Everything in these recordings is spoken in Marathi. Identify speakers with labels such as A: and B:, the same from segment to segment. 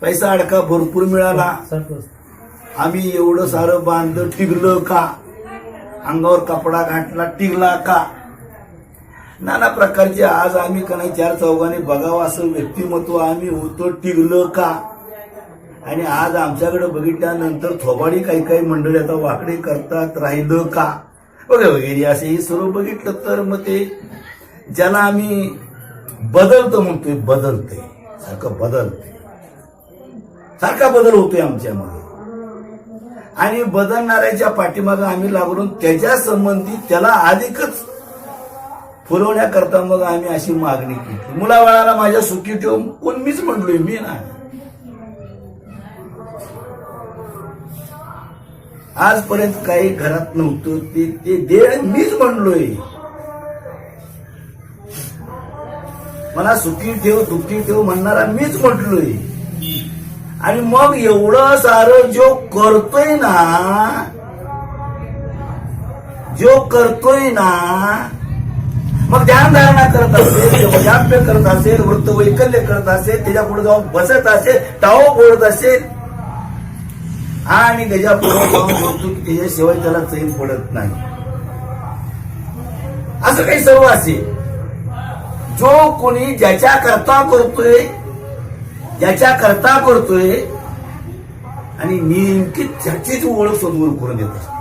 A: पैसा अडका भरपूर मिळाला. आम्ही एवढं सारं बांधलं टिगलं का? अंगावर कपडा घातला टिगला का? नाना प्रकारचे आज आम्ही का नाही चार चौघांनी बघावं असं व्यक्तिमत्व आम्ही होतो टिगलं का? आणि आज आमच्याकडे बघितल्यानंतर थोबाडी काही काही मंडळी आता वाकडे करतात राहिलं का? वगैरे वगैरे असे हे सर्व बघितलं तर मग ते ज्याला आम्ही बदलतो म्हणतोय बदलते सारखं बदलते सारखा बदल होतोय आमच्यामध्ये. आणि बदलणाऱ्याच्या पाठीमागं आम्ही लागून त्याच्या संबंधी त्याला अधिकच फुलवण्याकरता मग आम्ही अशी मागणी केली. मुलाबाळाला माझ्या सुखी ठेवून कोण मीच म्हणलोय मी ना आजपर्यंत काही घरात नव्हतं ते ते देण मीच म्हणलोय. मला सुखी ठेव दुःखी ठेव म्हणणारा मीच म्हटलोय. आणि मग एवढं सारं जो करतोय ना जो करतोय ना मग ध्यानधारणा करत असेल वजाप्य करत असेल वृत्त वैकल्य करत असेल त्याच्या पुढे जाऊन बसत असेल टाओ बोलत असेल आणि त्याच्या पुढे जाऊन बोलतो की त्याच्याशिवाय त्याला चैन पडत नाही. असं काही सर्व असेल. जो कोणी ज्याच्या करता करतोय ज्याच्या करता करतोय आणि नेमकी त्याचीच ओळख समोर करून देत असतो.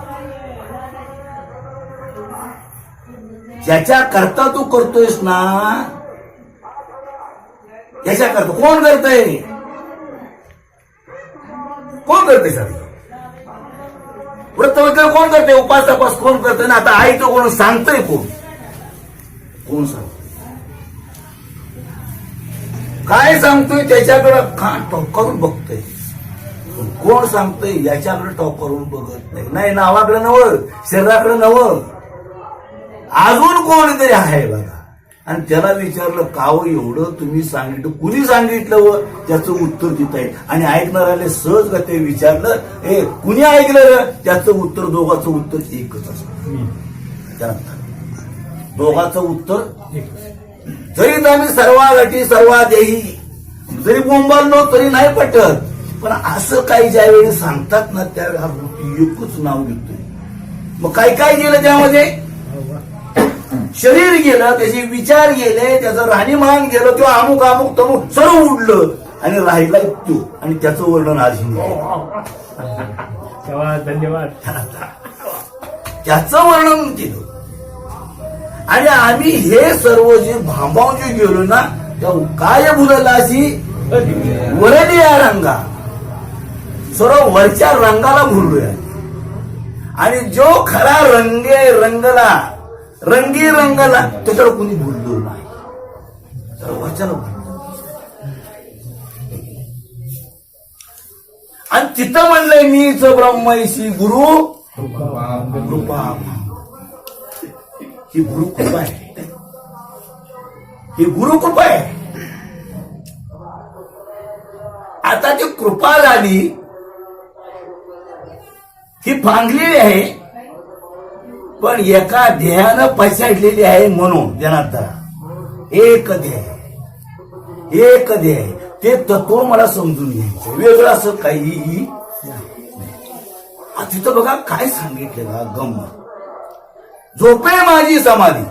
A: ज्याच्या करता तू करतोयस ना याच्या करता कोण करतय? कोण करते साधी? वृत्तपत्र कोण करते उपास तपास कोण करते ना आता आई तो कोण सांगतोय कोण? कोण सांगतोय? काय सांगतोय त्याच्याकडे का टॉप करून बघतोय. कोण सांगतोय याच्याकडे टॉप करून बघत नाही. नाही नावाकडे नवं शरीराकडे नवं. अजून कोणीतरी आहे बघा. आणि त्याला विचारलं काव एवढं तुम्ही सांगितलं कुणी सांगितलं व त्याचं उत्तर देत आहे? आणि ऐकणाऱ्याला सहज का ते विचारलं हे कुणी ऐकलं? त्याचं उत्तर दोघाचं उत्तर एकच असतं. त्यानंतर दोघाचं उत्तर जरी आम्ही सर्वागटी सर्वा देही. जरी बोंबाललो तरी नाही पटत पण असं काही ज्यावेळी सांगतात ना त्यावेळी हा एकच नाव घेतोय मग काय काय गेलं त्यामध्ये? शरीर गेलं त्याचे विचार गेले त्याचं राहणीमान गेलं किंवा अमुक अमुक तमुक सर्व उडलं आणि राहिला तो. आणि त्याचं वर्णन आज
B: धन्यवाद.
A: त्याचं वर्णन केलं. आणि आम्ही हे सर्व जे भांबावून जे गेलो ना त्या काय बुडला अशी वरली या रंगा. सर्व वरच्या रंगाला भुललोय आणि जो खरा रंगे रंगला रंगी रंगला त्याच्यावर कोणी भुललो नाही. तर वरच्याला भुललो आणि तिथं म्हणलंय मीच ब्रह्मैशी गुरु कृपा. ही गुरु कृपा आहे. ही गुरु कृपा आहे. आता ती कृपा झाली ही फांगलेली आहे पण एका ध्येयानं पछाडलेली आहे म्हणून ध्यानात एक ध्येय एक ध्येय ते तत्व मला समजून घ्यायचं वेगळं असं काहीही नाही. तिथं बघा काय सांगितलं गमत. झोपे माझी समाधी.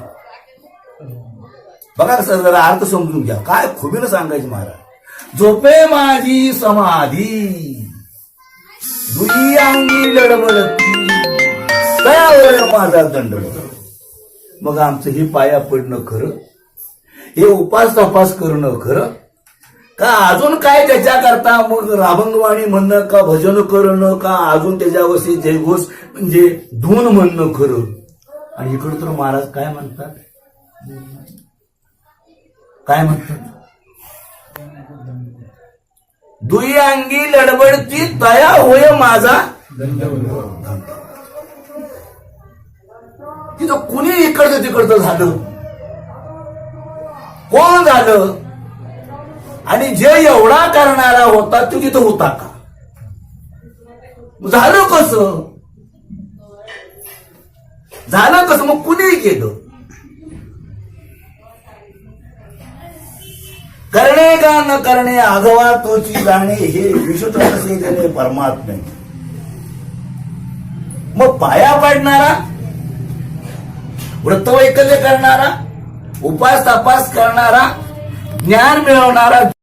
A: बघा कसं जरा अर्थ समजून घ्या. काय खुबीनं सांगायचं महाराज. झोपे माझी समाधी. दुई अंगी लडबडती माझा दंड मग आमचं हे पाया पडणं खरं? हे उपास तपास करणं खरं? का अजून काय त्याच्याकरता मग राभंगवाणी म्हणणं का भजन करणं का अजून त्याच्यावरती जयघोष म्हणजे धून म्हणणं खरं? आणि इकडे तर महाराज काय म्हणतात? काय म्हणतात? दुई अंगी लडबडती तया होय माझा तिथं कुणी इकडचं तिकडचं झालं? कोण झालं? आणि जे एवढा करणारा होता तो तिथं होता का? झालं कसं? झालं कसं? मग कुणी केलं. करणे का न करणे आगवा तोची जाणे हे विश्वतसे परमात्मे. मग पाया पाडणारा व्रतवैकल्य करणारा उपास तपास करणारा ज्ञान मिळवणारा